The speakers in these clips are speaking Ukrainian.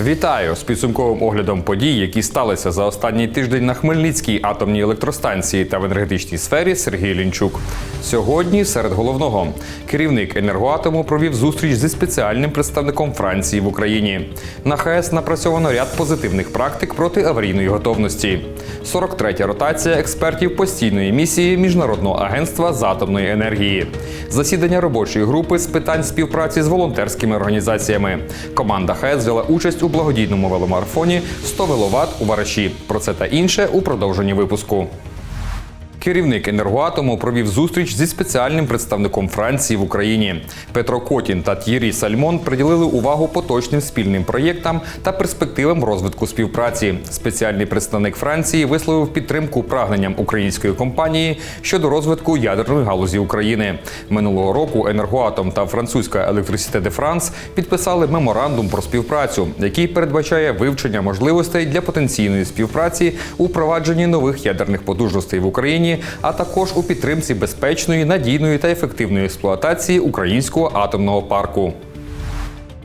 Вітаю з підсумковим оглядом подій, які сталися за останній тиждень на Хмельницькій атомній електростанції та в енергетичній сфері Сергій Лінчук. Сьогодні серед головного керівник енергоатому провів зустріч зі спеціальним представником Франції в Україні. На ХАЕС напрацьовано ряд позитивних практик проти аварійної готовності. 43-я ротація експертів постійної місії Міжнародного агентства з атомної енергії. Засідання робочої групи з питань співпраці з волонтерськими організаціями. Команда ХАЕС взяла участь у благодійному веломарафоні 100 веловат у Вараші. Про це та інше у продовженні випуску. Керівник енергоатому провів зустріч зі спеціальним представником Франції в Україні. Петро Котін та Т'єрі Сальмон приділили увагу поточним спільним проєктам та перспективам розвитку співпраці. Спеціальний представник Франції висловив підтримку прагненням української компанії щодо розвитку ядерної галузі України. Минулого року енергоатом та французька Електрисіте де Франс підписали меморандум про співпрацю, який передбачає вивчення можливостей для потенційної співпраці у впровадженні нових ядерних потужностей в Україні, а також у підтримці безпечної, надійної та ефективної експлуатації українського атомного парку.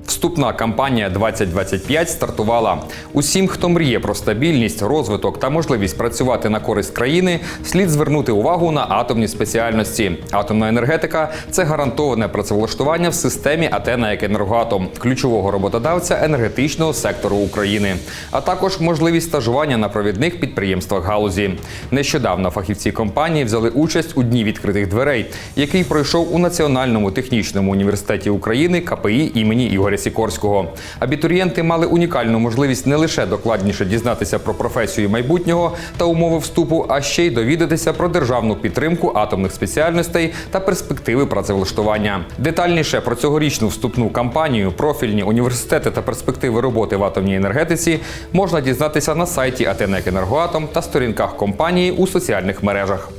Вступна кампанія 2025 стартувала. Усім, хто мріє про стабільність, розвиток та можливість працювати на користь країни, слід звернути увагу на атомні спеціальності. Атомна енергетика це гарантоване працевлаштування в системі Атена як енергоатом, ключового роботодавця енергетичного сектору України, а також можливість стажування на провідних підприємствах галузі. Нещодавно фахівці компанії взяли участь у дні відкритих дверей, який пройшов у Національному технічному університеті України КПІ імені Ігоря Сікорського. Абітурієнти мали унікальну можливість не лише докладніше дізнатися про професію майбутнього та умови вступу, а ще й довідатися про державну підтримку атомних спеціальностей та перспективи працевлаштування. Детальніше про цьогорічну вступну кампанію, профільні університети та перспективи роботи в атомній енергетиці можна дізнатися на сайті Атенек Енергоатом та сторінках компанії у соціальних мережах.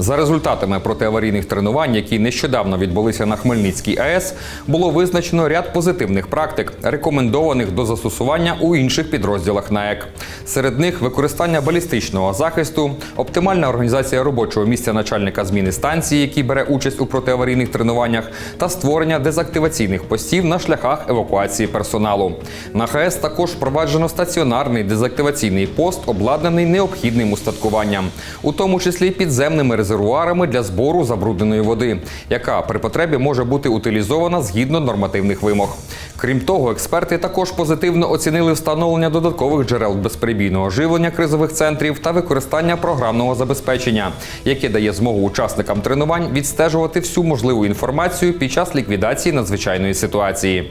За результатами протиаварійних тренувань, які нещодавно відбулися на Хмельницькій АЕС, було визначено ряд позитивних практик, рекомендованих до застосування у інших підрозділах НАЕК. Серед них використання балістичного захисту, оптимальна організація робочого місця начальника зміни станції, який бере участь у протиаварійних тренуваннях, та створення дезактиваційних постів на шляхах евакуації персоналу. На ХАЕС також впроваджено стаціонарний дезактиваційний пост, обладнаний необхідним устаткуванням, у тому числі підземними резервуарами для збору забрудненої води, яка при потребі може бути утилізована згідно нормативних вимог. Крім того, експерти також позитивно оцінили встановлення додаткових джерел безперебійного живлення кризових центрів та використання програмного забезпечення, яке дає змогу учасникам тренувань відстежувати всю можливу інформацію під час ліквідації надзвичайної ситуації.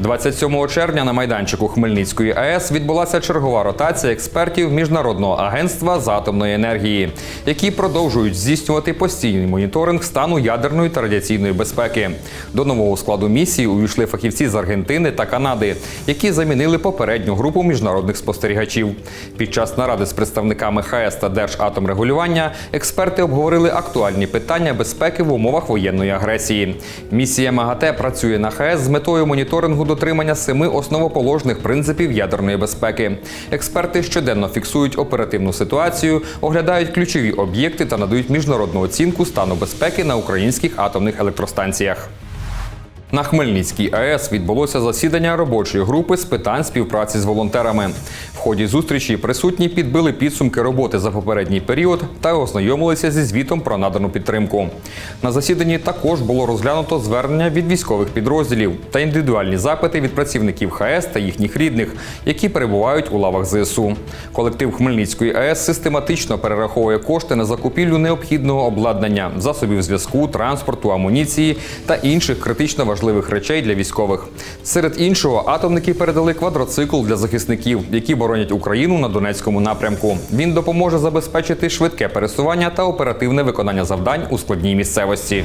27 червня на майданчику Хмельницької АЕС відбулася чергова ротація експертів Міжнародного агентства з атомної енергії, які продовжують здійснювати постійний моніторинг стану ядерної та радіаційної безпеки. До нового складу місії увійшли фахівці з Аргентини та Канади, які замінили попередню групу міжнародних спостерігачів. Під час наради з представниками ХАЕС та Держатомрегулювання експерти обговорили актуальні питання безпеки в умовах воєнної агресії. Місія МАГАТЕ працює на ХАЕС з метою моніторингу дотримання семи основоположних принципів ядерної безпеки. Експерти щоденно фіксують оперативну ситуацію, оглядають ключові об'єкти та надають міжнародну оцінку стану безпеки на українських атомних електростанціях. На Хмельницькій АЕС відбулося засідання робочої групи з питань співпраці з волонтерами. В ході зустрічі присутні підбили підсумки роботи за попередній період та ознайомилися зі звітом про надану підтримку. На засіданні також було розглянуто звернення від військових підрозділів та індивідуальні запити від працівників ХАЕС та їхніх рідних, які перебувають у лавах ЗСУ. Колектив Хмельницької АЕС систематично перераховує кошти на закупівлю необхідного обладнання, засобів зв'язку, транспорту, амуніції та інших критично важливих речей для військових. Серед іншого, атомники передали квадроцикл для захисників, які боронять Україну на Донецькому напрямку. Він допоможе забезпечити швидке пересування та оперативне виконання завдань у складній місцевості.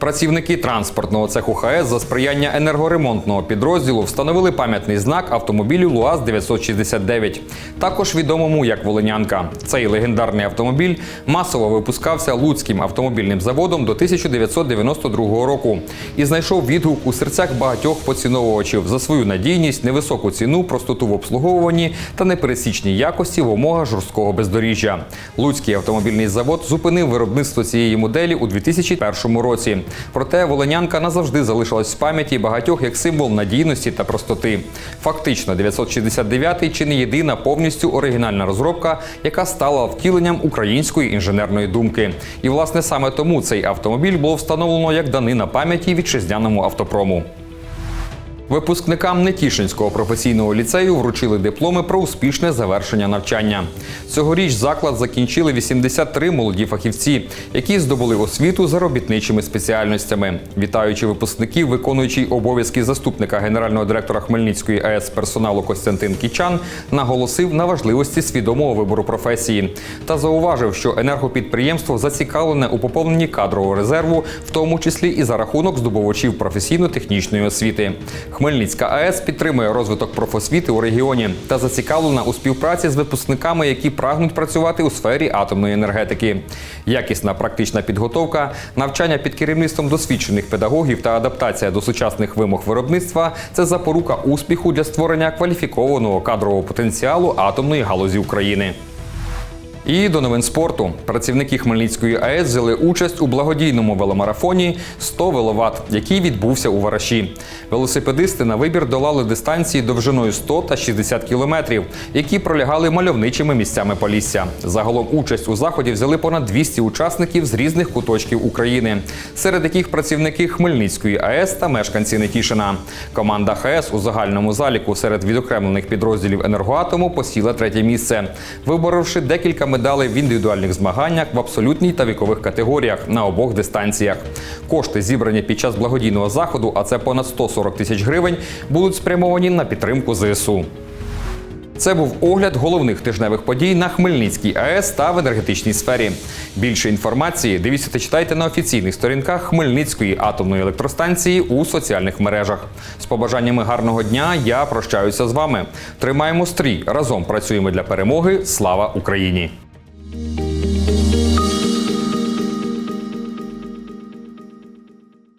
Працівники транспортного цеху ХАЕС за сприяння енергоремонтного підрозділу встановили пам'ятний знак автомобілю ЛУАЗ 969, також відомому як Волинянка. Цей легендарний автомобіль масово випускався Луцьким автомобільним заводом до 1992 року і знайшов відгук у серцях багатьох поціновувачів за свою надійність, невисоку ціну, простоту в обслуговуванні та непересічні якості в умовах жорсткого бездоріжжя. Луцький автомобільний завод зупинив виробництво цієї моделі у 2001 році Проте волинянка назавжди залишилась в пам'яті багатьох як символ надійності та простоти. Фактично, 969-й чи не єдина повністю оригінальна розробка, яка стала втіленням української інженерної думки. І власне саме тому цей автомобіль було встановлено як данина пам'яті вітчизняному автопрому. Випускникам Нетішинського професійного ліцею вручили дипломи про успішне завершення навчання. Цьогоріч заклад закінчили 83 молоді фахівці, які здобули освіту за робітничими спеціальностями. Вітаючи випускників, виконуючий обов'язки заступника генерального директора Хмельницької АЕС персоналу Костянтин Кічан наголосив на важливості свідомого вибору професії та зауважив, що енергопідприємство зацікавлене у поповненні кадрового резерву, в тому числі і за рахунок здобувачів професійно-технічної освіти. Хмельницька АЕС підтримує розвиток профосвіти у регіоні та зацікавлена у співпраці з випускниками, які прагнуть працювати у сфері атомної енергетики. Якісна практична підготовка, навчання під керівництвом досвідчених педагогів та адаптація до сучасних вимог виробництва це запорука успіху для створення кваліфікованого кадрового потенціалу атомної галузі України. І до новин спорту. Працівники Хмельницької АЕС взяли участь у благодійному веломарафоні 100 веловат, який відбувся у Вараші. Велосипедисти на вибір долали дистанції довжиною 100 та 60 кілометрів, які пролягали мальовничими місцями Полісся. Загалом участь у заході взяли понад 200 учасників з різних куточків України, серед яких працівники Хмельницької АЕС та мешканці Нетішина. Команда ХАЕС у загальному заліку серед відокремлених підрозділів енергоатому посіла третє місце, виборовши декілька медалей в індивідуальних змаганнях в абсолютній та вікових категоріях на обох дистанціях. Кошти, зібрані під час благодійного заходу, а це понад 140 тисяч гривень, будуть спрямовані на підтримку ЗСУ. Це був огляд головних тижневих подій на Хмельницькій АЕС та в енергетичній сфері. Більше інформації дивіться та читайте на офіційних сторінках Хмельницької атомної електростанції у соціальних мережах. З побажаннями гарного дня я прощаюся з вами. Тримаємо стрій разом працюємо для перемоги. Слава Україні!